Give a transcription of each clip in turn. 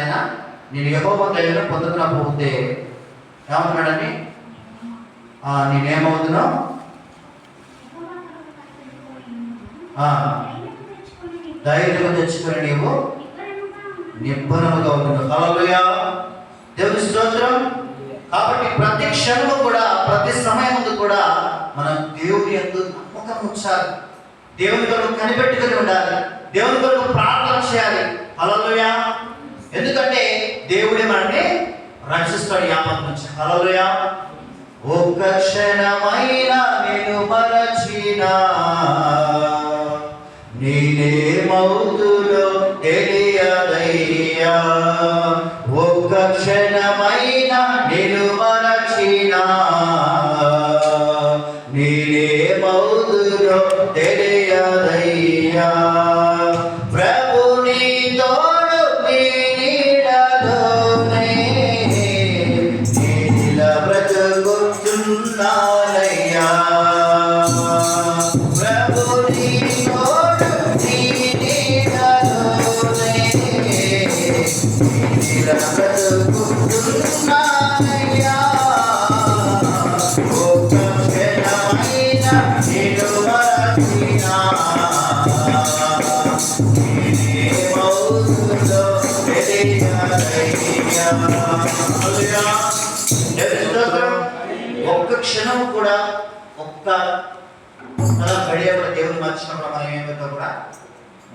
ఆయన నేను యహోవ దయను పొందుకునకపోతే ఏమంటున్నాడని ఆ, నేనేమవుతున్నా? ఆ, ధైర్యం తెచ్చుకుని నీవు నిబ్బరముగా ఉండును. హల్లెలూయా. దేవుని స్తోత్రం. కాబట్టి ప్రతి క్షణము కూడా ప్రతి సమయం కూడా మనం దేవుని ఎందు నమ్మకం ఉంచాలి. దేవుని కొరకు కనిపెట్టుకుని ఉండాలి. దేవుని కొరకు ప్రార్థన చేయాలి. హల్లెలూయా. ఎందుకంటే దేవుడే మనల్ని రక్షిస్తాడు యాపం నుంచి. హలోయా ఒక్క క్షణమైన నేను మరచినా. నేనేమవుతులో తెలియదయ్యా.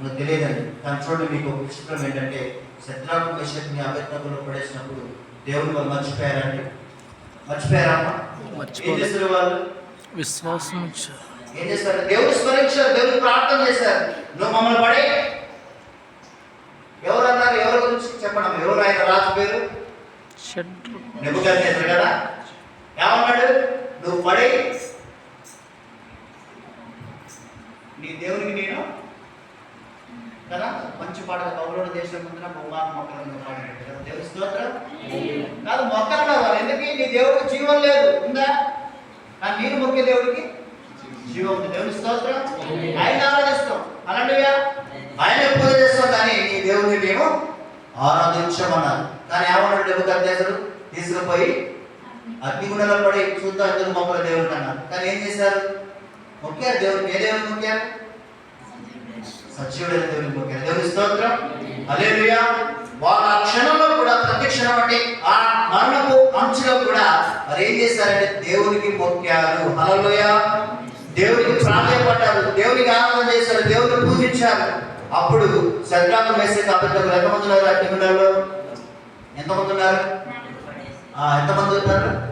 మనకు తెలియదండి. కానీ చూడండి మీకు ఒక విచిత్రం ఏంటంటే శత్రాకు విషయాన్ని అభ్యర్థకులు పడేసినప్పుడు దేవుని వాళ్ళు మర్చిపోయారండి. మర్చిపోయారా? ఏం. చేస్తారు వాళ్ళు? విశ్వాసం ఉంచు. ఏం చేస్తారు దేవుని స్మరించారు దేవుని ప్రార్థన చేశారు. నువ్వు మమ్మల్ని పడే ఎవరు అన్నారు? ఎవరి గురించి? చెప్పడం ఎవరు? ఆయన రాజు పేరు? షడ్రు నెబుకద్నెజరు కదా? ఏమన్నాడు? నువ్వు పడి నీ దేవునికి నేను కదా? మంచి పాట కౌలోడ దేశం ముందున బొమ్మ మొక్కలు దేవుని స్తోత్రం? కాదు మొక్కలు కాదు ఎందుకు? నీ దేవుడికి జీవం లేదు. ఉందా? కానీ నేను మొక్కే దేవుడికి జీవం ఉంది. దేవుని స్తోత్రం? ఆయన ఆరాధిస్తాం అలాంటివా? ఆయన పూజ చేస్తాం కానీ నీ దేవుడిని మేము ఆరాధించమన్నారు. కానీ ఏమన్నాడు నెబుకద్నెజరు తీసుకుపోయి అగ్నిగుండంలో పడి చూద్దాం ఎందుకు మొక్కల దేవుడికి అన్నారు కానీ ఏం చేశారు? మొక్కారు దేవుడికి ఏ దేవుడికి మొక్కారు? సజీవుడైన దేవుని మొక్కారు దేవుని స్తోత్రం. హల్లెలూయా. వాళ్ళ ఆ క్షణంలో కూడా ప్రతి క్షణం అంటే ఆ మరణపు అంచులో కూడా మరి ఏం చేశారంటే దేవునికి మొక్కారు. అలలోయ దేవునికి ప్రాధాన్యపడ్డారు దేవునికి ఆనందం చేశారు. దేవుని పూజించారు. అప్పుడు శద్రాకు వేసే అబద్ధకులు ఎంతమంది ఉన్నారు? అగ్నిగుండంలో ఎంతమంది ఉన్నారు? ఎంతమంది ఉన్నారు?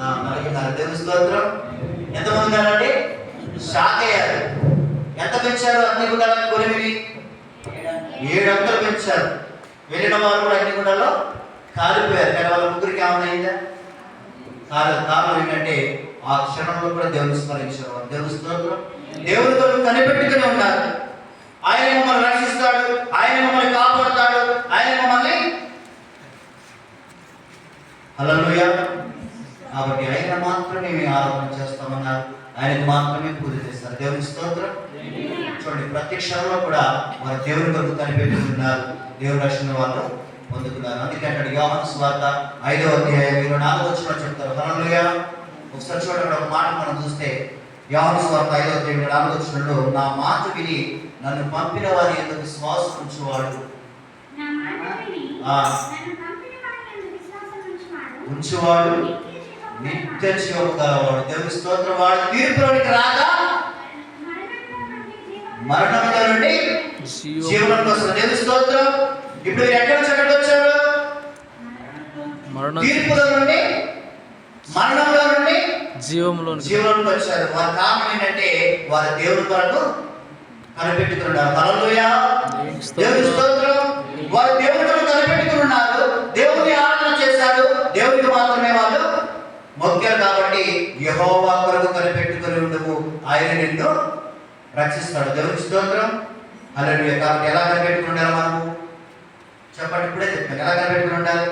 ఆ, దేవుని స్తోత్రం. ఎంతమంది ఉన్నారండి షాక్ అయ్యారు ఎంత పెంచారు? అన్ని గుండాలకు కొలిమిని ఏడు అంతలు పెంచారు. వెళ్ళిన వారు కూడా అన్ని గుండాల్లో కాలిపోయారు. కానీ వాళ్ళ ముగ్గురికి ఏమైందా కాదు కారణం ఏంటంటే ఆ క్షణంలో కూడా దేవుని స్మరించారు. వారు. దేవుని స్తోత్రం. దేవునితో కొరకు కనిపెట్టుకుని ఉన్నారు. ఆయన మమ్మల్ని రక్షిస్తాడు. ఆయన మమ్మల్ని కాపాడుతాడు. ఆయన మమ్మల్ని హల్లెలూయ. కాబట్టి ఆయన మాత్రమే మేము ఆరాధన చేస్తామన్నారు. ఆయనకు మాత్రమే పూజ చేస్తారు. దేవుని స్తోత్రం. చూడండి ప్రతి క్షణంలో కూడా వారు దేవుని కొరకు కనిపెట్టుకున్నారు. దేవుని రక్షణ వాళ్ళు పొందుకున్నారు. అందుకే అక్కడ యోహాను స్వార్త ఐదవ అధ్యాయం ఇరవై నాలుగు వచ్చిన చెప్తారు. హల్లెలూయ. ఒకసారి చూడండి ఒక మాట మనం చూస్తే యోహాను స్వార్త ఐదవ అధ్యాయం ఇరవై నాలుగు వచ్చినప్పుడు నా మాట విని నన్ను పంపిన వారి ఎందుకు విశ్వాసం ఉంచువాడు? ఆ. ఉంచువాడు. నిత్య జీవము గలవాడు దేవుని స్తోత్రం వాడు తీర్పులోనికి రాగా మరణంలో నుండి జీవం జీవనం కోసం దేవుని స్తోత్రం. ఇప్పుడు మీరు ఎక్కడి నుంచి మరణ తీర్పులో నుండి మరణంలో నుండి జీవంలోనికి జీవనంలోకి వచ్చారు. వారి కారణం ఏంటంటే వారి దేవుని కొరకు కనిపెట్టుకున్నారు. దేవుని స్తోత్రం. వారు దేవుని కొరకు కనిపెట్టుకుని ఉన్నారు దేవుని ఆరాధన చేశారు దేవునికి మాత్రమే వాళ్ళు మొక్కారు కాబట్టి యహోవా కొరకు కనిపెట్టుకుని ఉండము. ఆయన నిన్ను రక్షిస్తాడు. దేవుని స్తోత్రం. అలా కాబట్టి ఎలా కనిపెట్టుకుని ఉండాలి మనము? చెప్పండి ఇప్పుడే చెప్పాను ఎలా కనిపెట్టుకుని ఉండాలి?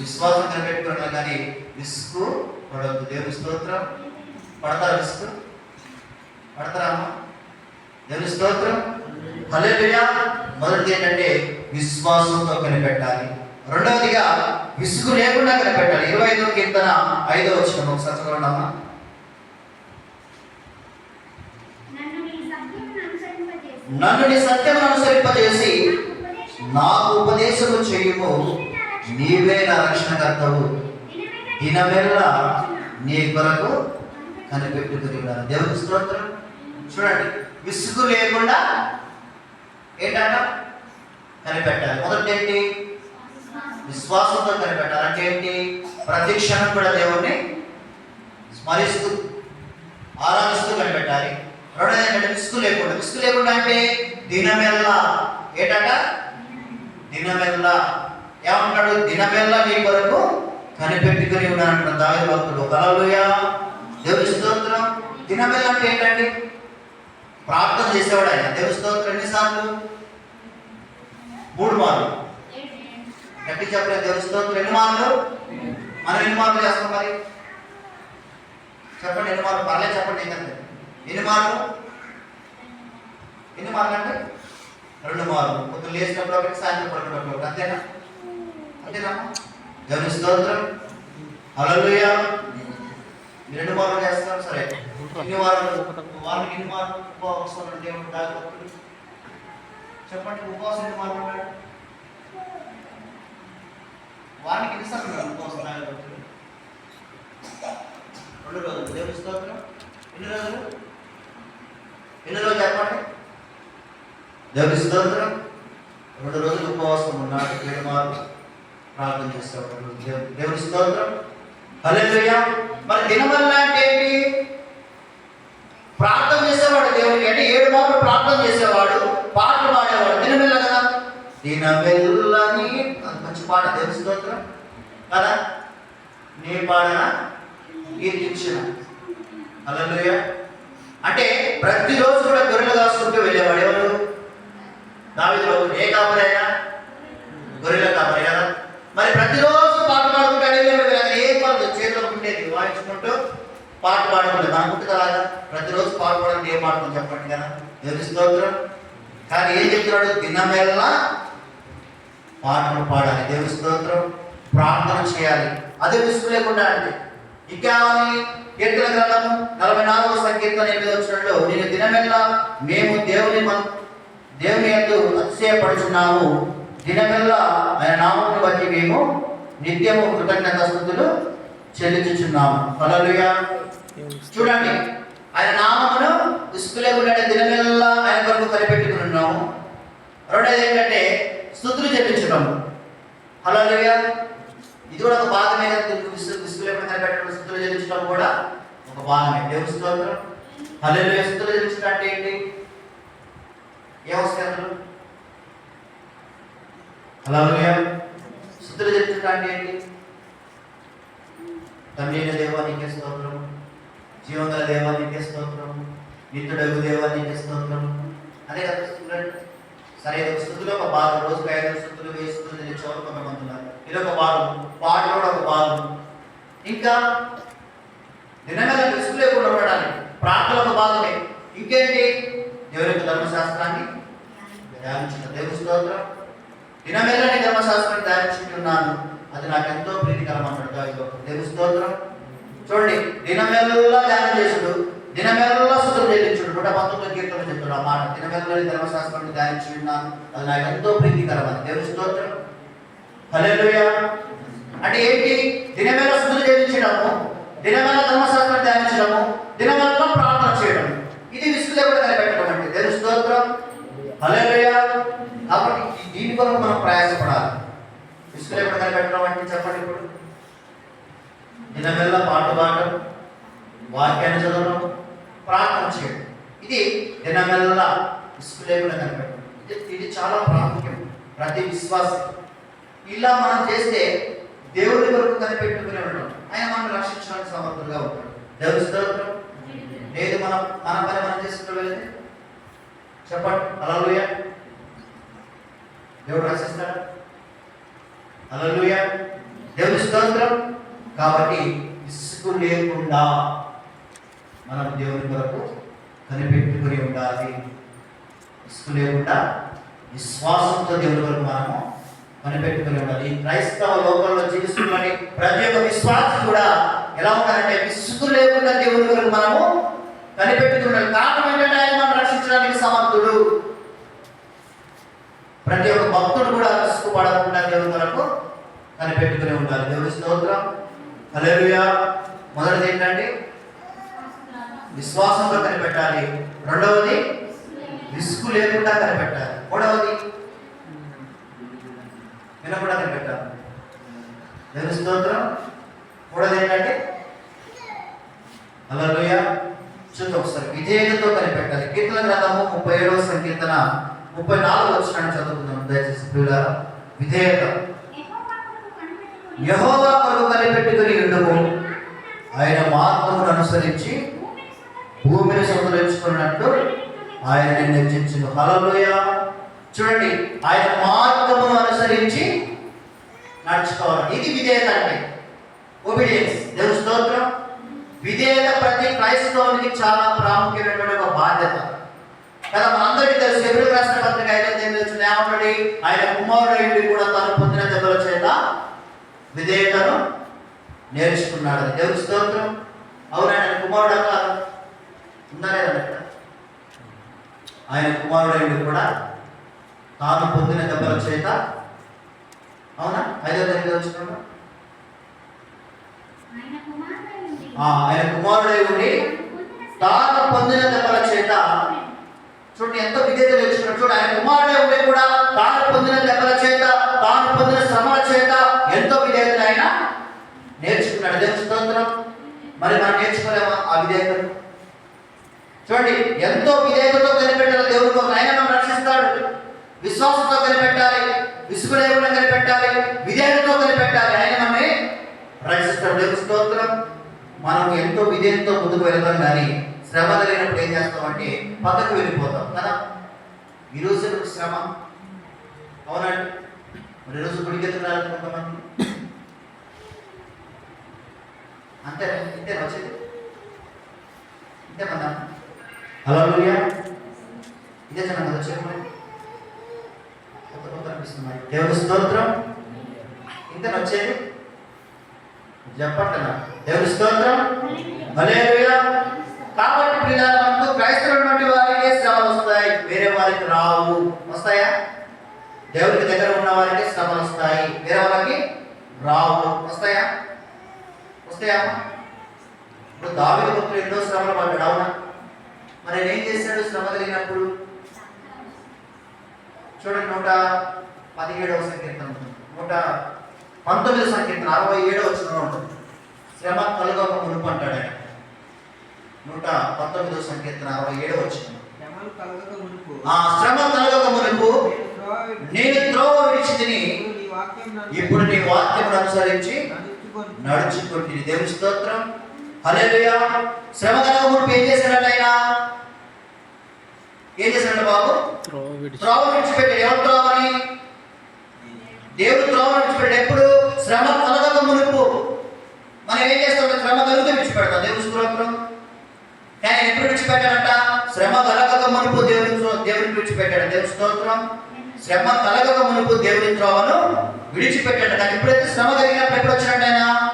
విశ్వాసం కనిపెట్టుకుని ఉండాలి. కానీ విసుకు పడవద్దు దేవుని స్తోత్రం. పడతారా విసుకు పడతారా దేవుని స్తోత్రం. హల్లెలూయా. మొదటిది ఏంటంటే విశ్వాసంతో కనిపెట్టాలి. రెండవదిగా విసుగు లేకుండా కనిపెట్టాలి ఇరవై ఐదో కీర్తన ఐదో వచ్చిన ఒకసారి నన్ను నీ సత్యమును అనుసరింపజేసి నాకు నాకు ఉపదేశం ఉపదేశము చేయుము. నీవే నా రక్షణకర్తవు. దినమెల్లా నీ కొరకు కనిపెట్టుకుని ఉన్నాను దేవుని స్తోత్రం. చూడండి విసుగు లేకుండా ఏంటంట? కనిపెట్టాలి. మొదటి ఏంటి? విశ్వాసంతో కనిపెట్టాలి. అంటే ఏంటి? ప్రతి క్షణం కూడా దేవుణ్ణి స్మరిస్తూ ఆరాధిస్తూ కనిపెట్టాలి. రెండోది ఏంటంటే విసుగు లేకుండా. విసుగు లేకుండా అంటే దినమెల్లా. ఏటట? దినమెల్లా. ఏమంటాడు దినమెల్లా నీ కొరకు కనిపెట్టుకుని ఉన్నానంటున్న దావి భక్తుడు. కలలుయా దేవుని స్తోత్రం. దినమెల్లా అంటే ఏంటండి? ప్రార్థన చేసేవాడు ఆయన. దేవుని స్తోత్రం ఎన్నిసార్లు? మూడు మార్లు. గట్టి చెప్పలేదు దేవుని స్తోత్రం ఎన్ని మార్లు? మనం ఎన్ని మార్లు చేస్తాం మరి? చెప్పండి ఎన్ని మార్లు? పర్లేదు చెప్పండి ఏంటంటే. ఎన్ని మార్లు? ఎన్ని మార్లు అంటే? రెండు మార్లు. పొద్దున్న లేచినప్పుడు ఒకటి సాయంత్రం పడుకున్నప్పుడు ఒకటి. అంతేనా? అంతేనా? దేవుని స్తోత్రం. హల్లెలూయా. రెండు మార్లు చేస్తాం సరే. ఎన్ని వారాలు వారానికి ఎన్ని మార్లు ఉపవాసం అంటే దేవుడు చెప్పండి ఉపవాసం ఎన్ని మార్లు వారానికి ఎన్నిసార్లు రెండు రోజులు. దేవుని స్తోత్రం. ఎన్ని రోజులు? ఎన్ని రోజులు చెప్పండి? దేవుని స్తోత్రం. రెండు రోజులు ఉపవాసం ఉన్నాడు. ఏడు మార్లు ప్రార్థన చేసేవాడు దేవుని స్తోత్రం. హల్లెలూయా. మరి దినవల్ల అంటే ఏంటి? ప్రార్థన చేసేవాడు దేవునికి. అంటే ఏడు మార్లు ప్రార్థన చేసేవాడు పాటలు పాడేవాడు. దినమెల్ల కదా దినమెల్లని అది మంచి పాట దేవుని స్తోత్రం? కదా? నీ పాడన కీర్తించిన. అలలుయ అంటే ప్రతిరోజు కూడా గొర్రెలు కాసుకుంటూ వెళ్ళేవాడు ఎవరు? దావిలో ఏ కాపరైనా గొర్రెల కాపరి కదా? మరి ప్రతిరోజు పాట పాడుకుంటూ అడిగేవాడు కదా ఏ పాటలు చేతిలో ఉండేది వాయించుకుంటూ పాట పాడుకుంటే మనకుంటుంది కదా? ప్రతిరోజు పాట పాడండి ఏం పాడుతుంది చెప్పండి కదా? దేవుని స్తోత్రం. కానీ ఏం చెప్తున్నాడు? దినమెల్లా పాటలు పాడాలి. దేవుని స్తోత్రం ప్రార్థన చేయాలి. అదే విసుగు లేకుండా అండి. ఇంకేమని కీర్తన గ్రంథము నలభై నాలుగవ సంకీర్తన ఎనిమిది వచ్చినట్లు నేను దినమెల్లా మేము దేవుని దేవుని ఎందు అతిశయపడుచున్నాము. దినమెల్లా ఆయన నామమును బట్టి మేము నిత్యము కృతజ్ఞత స్థుతులు చెల్లించుచున్నాము. హల్లెలూయా. చూడండి ఆయన నామమును విసుగు లేకుండా దినమెల్లా ఆయన కొరకు కనిపెట్టుకుని ఉన్నాము. రెండోది ఏంటంటే స్థుతులు చెల్లించడం హల్లెలూయా ఇది కూడా ఒక భాగమే కదా తెలుగు విసుగు విసుగు కనిపెట్టడం స్థుతులు చెల్లించడం కూడా ఒక భాగమే దేవుని స్తోత్రం. హలో స్థుతులు చెల్లించడం అంటే ఏంటి? ఏ వస్తాయి అందులో హల్లెలూయా స్థుతులు చెల్లించడం అంటే ఏంటి? తండ్రి అయిన దేవానికి స్తోత్రం. జీవంగల దేవానికి స్తోత్రం. నిత్యుడగు దేవానికి స్తోత్రం. అదే కదా స్థుతులు సరే ఇది ఒక భాగం రోజుకి ఐదు స్థుతులు వేయి స్థుతులు తెచ్చేవారు కొంతమంది ఉన్నారు. ఇది ఒక భాగం పాటలు కూడా ఒక భాగం ఇంకా నిన్నగా రిస్క్ లేకుండా ఉండడానికి ప్రార్థన ఒక భాగమే ఇంకేంటి? దేవుని యొక్క ధర్మశాస్త్రాన్ని ధ్యానించిన దేవుని స్తోత్రం. దినమెల్లని ధర్మశాస్త్రాన్ని ధ్యానించుకున్నాను అది నాకు ఎంతో ప్రీతికరం అన్నాడు ఒక దేవుని స్తోత్రం. చూడండి దినమేళల్లో ధ్యానం చేసుడు. దినమెల్లా సుతులు చెల్లించుడు నూట పంతొమ్మిది కీర్తన చెప్తాడు ఆ మాట దినమెల్లని ధర్మశాస్త్రాన్ని ధ్యానించున్నాను అది నాకు ఎంతో ప్రీతికరమని దేవుని స్తోత్రం. హల్లెలూయా. అంటే ఏంటి? దినమెల్ల సుతులు చెల్లించడము దినమెల్ల ధర్మశాస్త్రాన్ని ధ్యానించడము దినమెల్ల ప్రార్థన చేయడం. ఇది విసుగు లేకుండా కనిపెట్టడం అంటే దేవుని స్తోత్రం. హల్లెలూయా. కాబట్టి దీని కొరకు మనం ప్రయాసపడాలి. విసుగు లేకుండా కనిపెట్టడం అంటే చెప్పండి ఇప్పుడు. దినమెల్ల పాట పాడటం వాక్యాన్ని చదవడం ప్రార్థన చేయడం. ఇది దినమెల్ల విసుగు లేకుండా ఇది చాలా ప్రాముఖ్యం. ప్రతి విశ్వాసం. ఇలా మనం చేస్తే దేవుడి వరకు కనిపెట్టుకునే ఉంటాం ఆయన మనం రక్షించడానికి సమర్థులుగా ఉంటాడు. దేవుడు స్తోత్రం. లేదు మనం మన పని మనం చేసుకుంటూ వెళ్తే చెప్పండి. అలలుయ దేవుడు రక్షిస్తాడు? అలలుయ దేవుడి స్తోత్రం. కాబట్టి ఇసుకు లేకుండా మనం దేవుని కొరకు కనిపెట్టుకుని ఉండాలి. విసుగు లేకుండా విశ్వాసంతో దేవుని కొరకు మనము కనిపెట్టుకుని ఉండాలి. ఈ క్రైస్తవ లోకంలో జీవిస్తున్నటువంటి ప్రతి ఒక్క విశ్వాసం కూడా ఎలా ఉండాలంటే విసుగు లేకుండా దేవుని కొరకు మనము కనిపెట్టుకుని ఉండాలి. కారణం ఏంటంటే ఆయన మనం రక్షించడానికి సమర్థుడు. ప్రతి ఒక్క భక్తుడు కూడా విసుగు పడకుండా దేవుని కొరకు కనిపెట్టుకుని ఉండాలి. దేవుని స్తోత్రం. హల్లెలూయా. మొదటిది ఏంటంటే విశ్వాసంలో కనిపెట్టాలి. రెండవది రిస్క్ లేకుండా కనిపెట్టాలి. మూడవది వినకుండా కనిపెట్టాలి. నేను స్తోత్రం. మూడవది ఏంటంటే హల్లెలూయా. చూద్దాం ఒకసారి. విధేయతతో కనిపెట్టాలి. కీర్తన గ్రంథము ముప్పై ఏడవ సంకీర్తన ముప్పై నాలుగు వచ్చిన చదువుకుందాం. దయచేసి ప్రియులారా విధేయత. యహోవా కొరకు కనిపెట్టుకుని ఉండము. ఆయన మార్గమును అనుసరించి భూమిని సంతరించుకున్నట్టు ఆయన నిర్చించిన హెచ్చించును చూడండి ఆయన మార్గమును అనుసరించి నడుచుకోవాలి. ఇది విధేయత అంటే ఒబీడియన్స్ దేవుని స్తోత్రం. విధేయత ప్రతి క్రైస్తవునికి చాలా ప్రాముఖ్యమైనటువంటి ఒక బాధ్యత. కదా మనందరికీ తెలుసు ఎవరు రాసిన పత్రిక అయితే తెలుసు ఏమంటాడు ఆయన కుమారుడు కూడా తాను పొందిన దెబ్బల చేత విధేయతను నేర్చుకున్నాడు దేవుని స్తోత్రం. అవునా ఆయన కుమారుడు అన్నారు ఇక్కడ? ఆయన కుమారుడైంది కూడా తాను పొందిన దెబ్బల చేత. అవునా? ఐదో తరగతి వచ్చిన ఆయన కుమారుడై ఉండి కుమారుడై తాను పొందిన దెబ్బల చేత. చూడండి ఎంతో విధేయత నేర్చుకున్నాడు చూడు ఆయన కుమారుడే ఉండి కూడా తాను పొందిన దెబ్బల చేత తాను పొందిన శ్రమల చేత ఎంతో విధేయత ఆయన నేర్చుకున్నాడు దేవుని స్తోత్రం మరి మనం నేర్చుకోలేమా ఆ విధేయతను చూడండి ఎంతో విధేయతతో కనిపెట్టాలి దేవుడు ఒక ఆయన మనం రక్షిస్తాడు విశ్వాసంతో కనిపెట్టాలి విసుగు లేకుండా కనిపెట్టాలి విధేయతతో కనిపెట్టాలి ఆయన మనల్ని రక్షిస్తాడు దేవుని స్తోత్రం మనం ఎంతో విధేయతతో ముందుకు వెళ్తాం కానీ శ్రమ కలిగినప్పుడు ఏం చేస్తాం అంటే పక్కకు వెళ్ళిపోతాం కదా? ఈరోజు శ్రమ. అవునండి మరి ఈరోజు గుడికి ఎందుకు కొంతమంది? అంతే ఇంతే వచ్చింది. ఇంతే మన హలో ఇదే చిన్న కదా చెప్పండి కొత్త కొత్త అనిపిస్తుంది దేవుని స్తోత్రం. ఇంత వచ్చేది? చెప్పట్లే నాకు దేవుని స్తోత్రం. హల్లెలూయా. కాబట్టి పిల్లలకు క్రైస్తవులైనటువంటి వారికి శ్రమలు వస్తాయి. వేరే వారికి రావు. వస్తాయా? దేవునికి దగ్గర ఉన్న వారికి శ్రమలు వస్తాయి. వేరే వాళ్ళకి రావు. వస్తాయా? వస్తాయా? ఇప్పుడు దావి భక్తులు ఎన్నో శ్రమలు పడ్డాడు అవునా? మరి ఏం చేశాడు శ్రమ కలిగినప్పుడు? చూడండి నూట పదిహేడవ సంకీర్తన. నూట పంతొమ్మిది సంకీర్తన అరవై ఏడవ వచ్చిన ఉంటుంది. శ్రమ కలుగక మునుపు అంటాడు ఆయన నూట పంతొమ్మిదవ సంకీర్తన అరవై కలగక మునుపు. ఆ శ్రమ కలుగక మునుపు నేను త్రోవ విడిచితిని ఇప్పుడు నీ వాక్యం అనుసరించి నడుచుకొని నడుచుకుంటుంది దేవుని స్తోత్రం. హల్లెలూయా. శ్రమ కలగక మునుపు ఏం చేశాడు ఆయన? ఏం చేశాడు బాబు? త్రోవ విడిచిపెట్టాడు. ఎవరు త్రోవని దేవుడు త్రోవ విడిచిపెట్టాడు. ఎప్పుడు? శ్రమ కలగక మునుపు. మనం ఏం చేస్తాం శ్రమ కలిగితే విడిచిపెడతాం. దేవుని స్తోత్రం. కానీ ఎప్పుడు విడిచిపెట్టాడంట? శ్రమ కలగక మునుపు దేవుని దేవుడికి విడిచిపెట్టాడు. దేవుని స్తోత్రం. శ్రమ కలగక మునుపు దేవుని త్రోవను విడిచిపెట్టాడు. కానీ ఎప్పుడైతే శ్రమ కలిగినప్పుడు ఎప్పుడు వచ్చాడు ఆయన?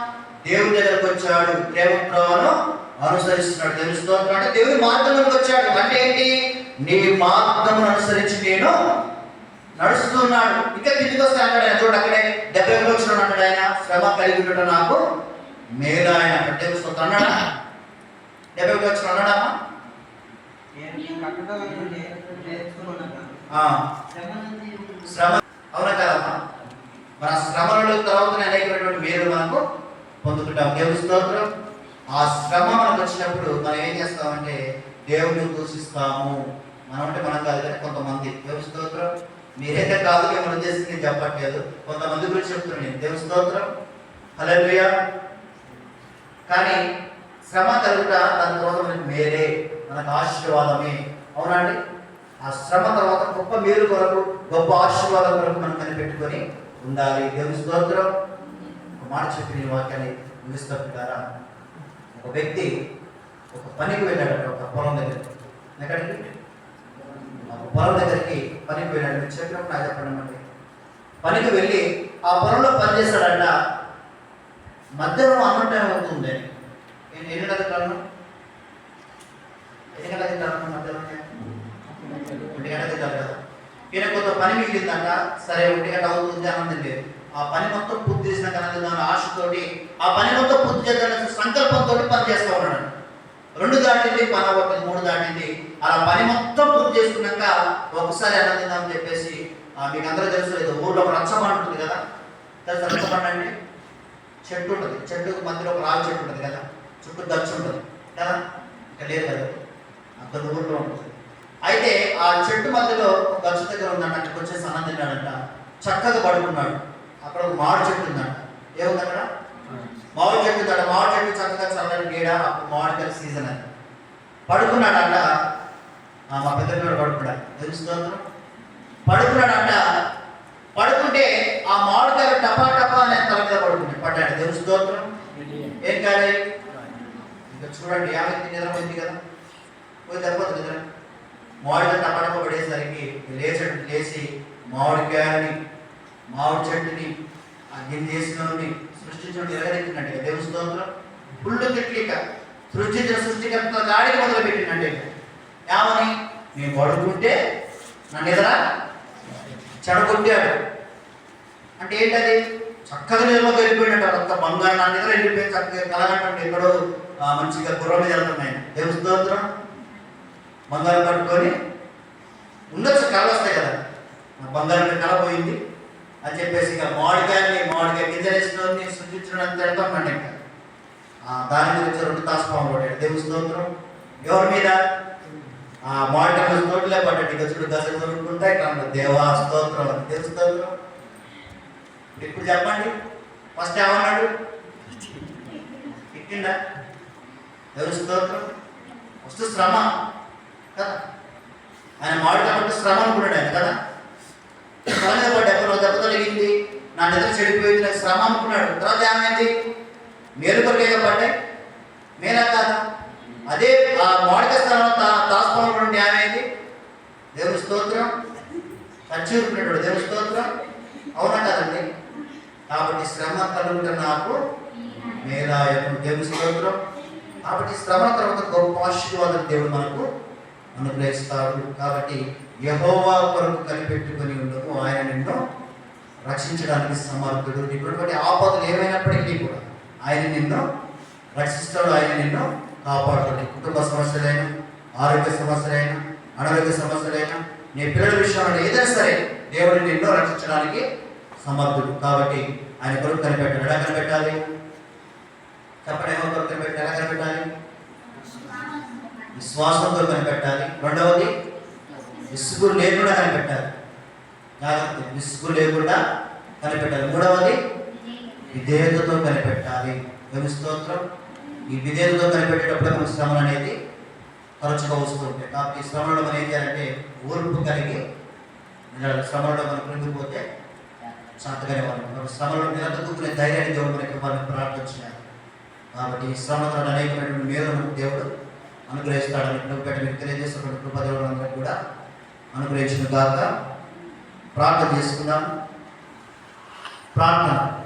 దేవుని దగ్గరకు వచ్చాడు. దేవుని త్రోవను అనుసరిస్తున్నాడు. దేవుని స్తోత్రం అంటే దేవుని మార్గంలోకి వచ్చాడు. అంటే ఏంటి? నీ మార్గమును అనుసరించి నేను నడుస్తున్నాడు. ఇంకా కిందికి వస్తే అన్నాడు ఆయన. చూడండి అక్కడే డెబ్బై ఒకటి వచ్చిన అన్నాడు ఆయన. శ్రమ కలిగి ఉండటం నాకు మేలు ఆయన దేవుని స్తోత్రం అన్నాడా? డెబ్బై ఒకటి వచ్చిన అన్నాడమ్మా ఆ, శ్రమ అవునా కదమ్మా మన శ్రమలలో తర్వాత అనేకమైనటువంటి మేలు మనకు పొందుకుంటాం దేవుని స్తోత్రం. ఆ శ్రమ మనకు వచ్చినప్పుడు మనం ఏం చేస్తామంటే దేవుని దూషిస్తాము. మనం అంటే మనం కాదు కానీ కొంతమంది. దేవుని స్తోత్రం. మీరైతే కాదు మేము ఉద్దేశం నేను చెప్పట్లేదు. కొంతమంది గురించి చెప్తున్నాను నేను. దేవుని స్తోత్రం. హల్లెలూయా. కానీ శ్రమ కలుగుతా దాని తర్వాత మేలే. మనకు ఆశీర్వాదమే. అవునండి ఆ శ్రమ తర్వాత గొప్ప మేలు కొరకు గొప్ప ఆశీర్వాదం కొరకు మనం కనిపెట్టుకొని ఉండాలి. దేవుని స్తోత్రం. ఒక మాట చెప్పిన వాక్యాన్ని ముగిస్తారా ఒక వ్యక్తి ఒక పనికి వెళ్ళాడట ఒక పొలం దగ్గర ఎక్కడికి? ఒక పొలం దగ్గరికి పనికి వెళ్ళాడు. చెప్పినప్పుడు నాకు చెప్పండి పనికి వెళ్ళి ఆ పొలంలో పని చేస్తాడంట మధ్యాహ్నం అన్నం టైం అవుతుంది. నేను ఎన్ని గంటలకు తింటాను ఎన్ని గంటలకు తింటాను మధ్యాహ్నం ఒంటి గంట తింటారు కదా ఈయన కొంత పని మిగిలిందంట. సరే ఒంటి గంట అవుతుంది అన్నది లేదు. ఆ పని మొత్తం పూర్తి చేసిన కన్నా ఆశతోటి ఆ పని మొత్తం పూర్తి చేద్దాం సంకల్పంతో పని చేస్తూ ఉన్నాడు. రెండు దాటింది పని ఒకటి మూడు దాటింది. అలా పని మొత్తం పూర్తి చేసుకున్నాక ఒకసారి అన్నం తిందామని చెప్పేసి మీకు అందరూ తెలుసు లేదు ఊర్లో ఒక రచ్చబండ ఉంటుంది కదా? తెలుసు రచ్చబండ అంటే? చెట్టు ఉంటుంది. చెట్టుకు మధ్యలో ఒక రావి చెట్టు ఉంటుంది కదా? చుట్టూ గచ్చు ఉంటుంది. కదా? ఇక్కడ లేదు కదా? అంత దూరంలో ఉంటుంది. అయితే ఆ చెట్టు మధ్యలో ఒక గచ్చు దగ్గర ఉందంట వచ్చే సన్నం తిన్నాడంట. చక్కగా పడుకున్నాడు. అక్కడ ఒక మామిడి చెట్టు ఉందంట. ఏముంది అక్కడ? మామిడి చెట్టు ఉందంట. మామిడి చెట్టు చక్కగా చల్లని గీడ అప్పుడు మామిడికాయల సీజన్ అది. పడుకున్నాడంట. మా పెద్ద పిల్లడు పడుకున్నాడు? తెలుసు పడుకున్నాడంట. పడుకుంటే ఆ మామిడికాయలు టపా టపా అనే తల మీద పడుకున్నాడు పడ్డాడు. దేవుని స్తోత్రం. ఏం కాలే? ఇంకా చూడండి యాభై నిద్రపోయింది కదా. పోయి తప్పదు నిద్ర. మామిడికాయ టపా టపా పడేసరికి లేచాడు లేచి మామిడికాయని మామిడి చెట్టుని ఆ గిన్నె చేసినోడిని సృష్టించడం ఎరగదెక్కినట్టు దేవుని స్తోత్రం. ఫుల్ తిట్లిక సృష్టించిన సృష్టికర్త దాడికి మొదలు పెట్టినట్టే ఏమని? నేను పడుకుంటే నా ఎదరా చెడగొట్టాడు. అంటే ఏంటది? చక్కగా నిలవకి వెళ్ళిపోయినట్టు అంత బంగారు నా దగ్గర వెళ్ళిపోయి చక్కగా కలగట్టండి ఎక్కడో ఆ, మంచిగా గుర్రం మీద వెళ్తున్నాయి ఏం స్తోత్రం. బంగారం పట్టుకొని ఉండొచ్చు కళ వస్తాయి కదా. బంగారం మీద కళ అని చెప్పేసి ఇక మామిడికాయని మామిడికాయ గింజలేసినోని సృష్టించడం అంత వెళ్తామండి ఇంకా. దాని మీద వచ్చి రెండు తాసుపాము పడ్డాడు దేవుని స్తోత్రం. ఎవరి మీద? ఆ మామిడికాయ తోటలే పడ్డాడు ఇక చూడు దశ దొరుకుంటా ఇక్కడ దేవా స్తోత్రం. అని దేవుని స్తోత్రం. ఇప్పుడు చెప్పండి. ఫస్ట్ ఏమన్నాడు? ఎక్కిందా ఎవరు స్తోత్రం? ఫస్ట్ శ్రమ. కదా? ఆయన మామిడికాయ పట్టు శ్రమ అనుకున్నాడు ఆయన కదా? శ్రమ మీద పడ్డా దెబ్బ తొలగింది. నా నిద్ర చెడిపోయింది నాకు శ్రమ అనుకున్నాడు. తర్వాత ఏమైంది? మేలు కొరకేగా పడ్డాయి. మేలా కాదా? అదే ఆ మామిడికాయ స్థలంలో తా దాచుకోవడం నుండి ఏమైంది? దేవుని స్తోత్రం. ఖర్చూరుకున్నాడు దేవుని స్తోత్రం. అవునా కదండి? కాబట్టి శ్రమ కలుగుట నాకు మేలాయను దేవుని స్తోత్రం. కాబట్టి శ్రమ తర్వాత గొప్ప ఆశీర్వాదం దేవుడు మనకు అనుగ్రహిస్తాడు. కాబట్టి యహోవా కొరకు కనిపెట్టుకొని ఉండము ఆయన నిన్ను రక్షించడానికి సమర్థుడు. ఇటువంటి ఆపదలు ఏమైనప్పటికీ కూడా ఆయన నిన్ను రక్షిస్తాడు. ఆయన నిన్ను కాపాడుతాడు. నీ కుటుంబ సమస్యలైన ఆరోగ్య సమస్యలైన అనారోగ్య సమస్యలైన నీ పిల్లల విషయంలో ఏదైనా సరే దేవుడు నిన్ను రక్షించడానికి సమర్థుడు. కాబట్టి ఆయన కొరకు కనిపెట్టాలి ఎలా కనిపెట్టాలి? చెప్పండి ఏమో కొరకు కనిపెట్టాలి? ఎలా కనిపెట్టాలి? విశ్వాసంతో కనిపెట్టాలి. రెండవది విసుగు లేకుండా కనిపెట్టాలి. జాగ్రత్త విసుగు లేకుండా కనిపెట్టాలి. మూడవది విధేయతతో కనిపెట్టాలి. దేవుని స్తోత్రం. ఈ విధేయతతో కనిపెట్టేటప్పుడు మనకు శ్రమలు అనేది తరచుగా వస్తూ ఉంటాయి కాబట్టి శ్రమణం అనేది అంటే ఓర్పు కలిగి శ్రమణం శ్రమలో మనం కృంగిపోతే శాంతగానే వాళ్ళు కాబట్టి శ్రమలో నిలదొక్కునే ధైర్యాన్ని దేవుడు మనకి ఇవ్వాలని ప్రార్థన కాబట్టి ఈ శ్రమతో అనేకమైనటువంటి మేలును దేవుడు అనుగ్రహిస్తాడని నువ్వు పెట్టి మీకు తెలియజేస్తున్న కృపదేవులందరూ కూడా అనుగ్రహించిన కాక ప్రార్థన చేసుకుందాం. ప్రార్థన.